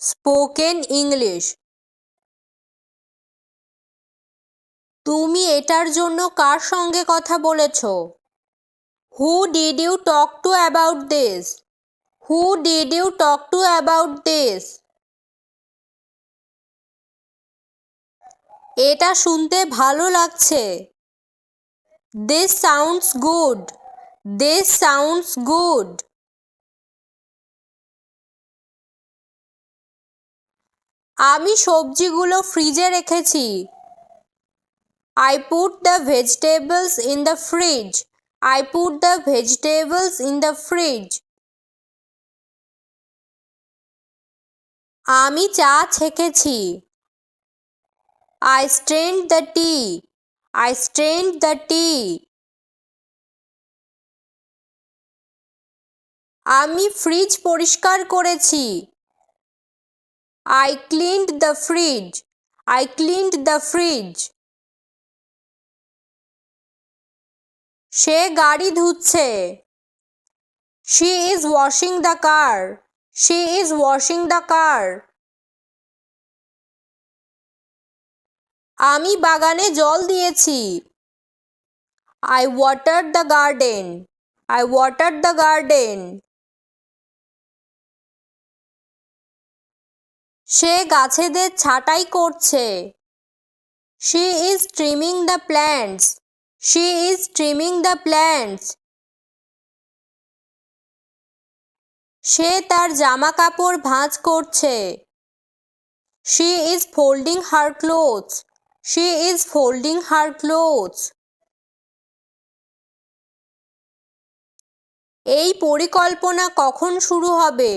Spoken English তুমি এটার জন্য কার সঙ্গে কথা বলেছ? Who did you talk to about this who did you talk to about this এটা শুনতে ভালো লাগছে। This sounds good this sounds good আমি সবজিগুলো ফ্রিজে রেখেছি। I put the vegetables in the fridge I put the vegetables in the fridge আমি চা ছেঁকেছি। I strained the tea I strained the tea আমি ফ্রিজ পরিষ্কার করেছি। I cleaned the fridge I cleaned the fridge সে গাড়ি ধুচ্ছে। She is washing the car she is washing the car আমি বাগানে জল দিয়েছি। I water the garden I water the garden সে গাছেদের ছাঁটাই করছে। She is trimming the plants she is trimming the plants সে তার জামা কাপড় ভাঁজ করছে। She is folding her clothes she is folding her clothes এই পরিকল্পনা কখন শুরু হবে?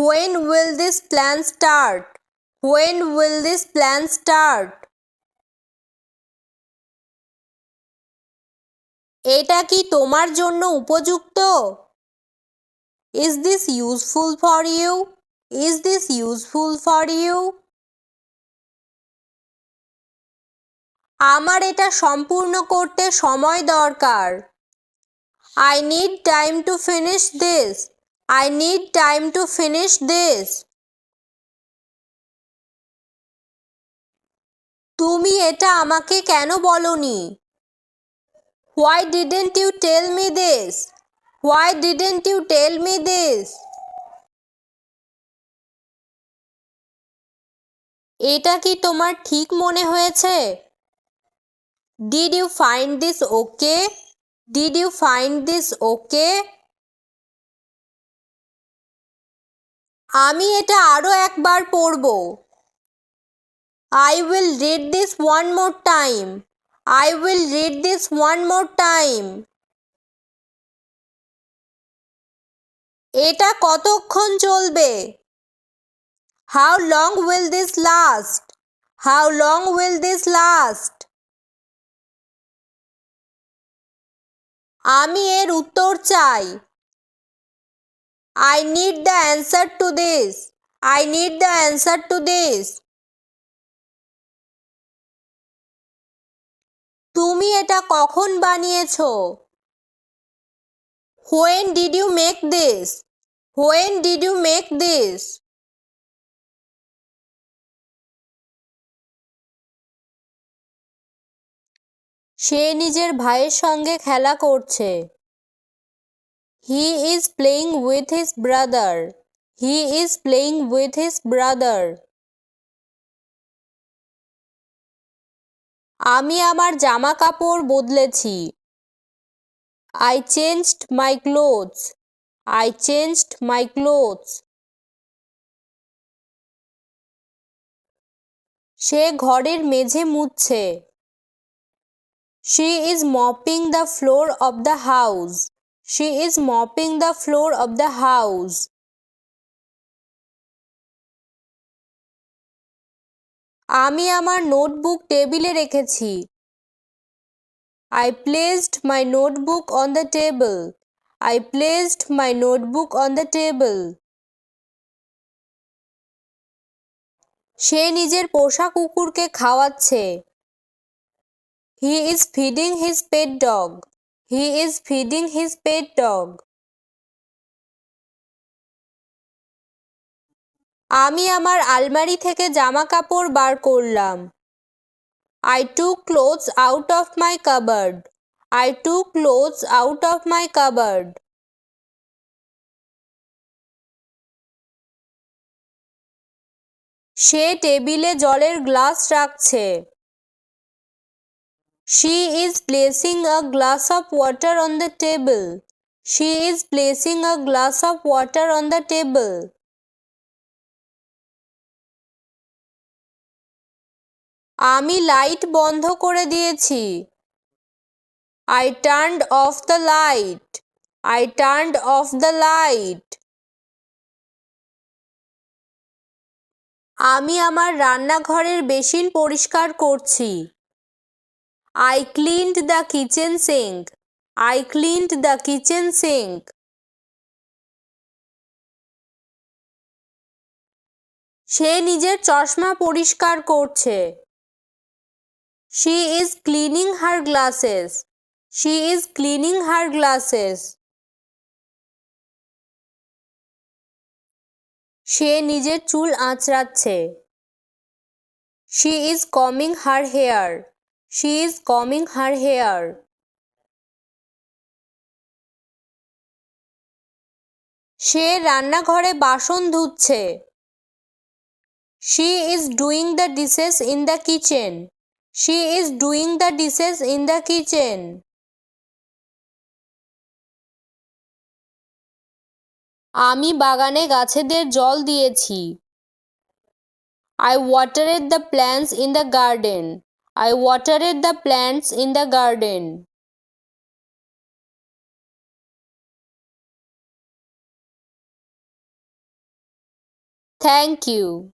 When will this plan start when will this plan start এটা কি তোমার জন্য উপযুক্ত? Is this useful for you is this useful for you আমার এটা সম্পূর্ণ করতে সময় দরকার। I need time to finish this I need time to finish this তুমি এটা আমাকে কেন বলনি? Why didn't you tell me this why didn't you tell me this এটা কি তোমার ঠিক মনে হয়েছে? Did you find this okay did you find this okay আমি এটা আরও একবার পড়ব। I will read this one more time I will read this one more time এটা কতক্ষণ চলবে? How long will this last how long will this last আমি এর উত্তর চাই। I need the answer to this I need the answer to this তুমি এটা কখন বানিয়েছো? When did you make this when did you make this সে নিজের ভাইয়ের সঙ্গে খেলা করছে। He is playing with his brother he is playing with his brother আমি আমার জামা কাপড় বদলেছি। I changed my clothes I changed my clothes সে ঘরের মেঝে মুছছে। She is mopping the floor of the house she is mopping the floor of the house আমি আমার notebook টেবিলে রেখেছি। I placed my notebook on the table I placed my notebook on the table সে নিজের পোষা কুকুরকে খাওয়াচ্ছে। He is feeding his pet dog he is feeding his pet dog আমি আমার আলমারি থেকে জামা কাপড় বার করলাম। I took clothes out of my cupboard I took clothes out of my cupboard সে টেবিলে জলের গ্লাস রাখছে। She is placing a glass of water on the table she is placing a glass of water on the table আমি light বন্ধ করে দিয়েছি। I turned off the light I turned off the light আমি আমার রান্নাঘরের basin পরিষ্কার করছি। I cleaned the kitchen sink I cleaned the kitchen sink সে নিজের চশমা পরিষ্কার করছে। She is cleaning her glasses she is cleaning her glasses সে নিজের চুল আঁচড়াচ্ছে। শি ইজ কমিং হার হেয়ার শি ইজ কমিং হার হেয়ার সে রান্নাঘরে বাসন ধুচ্ছে। She is doing the dishes in the kitchen she is doing the dishes in the kitchen আমি বাগানে গাছেদের জল দিয়েছি। I watered the plants in the garden I watered the plants in the garden. Thank you.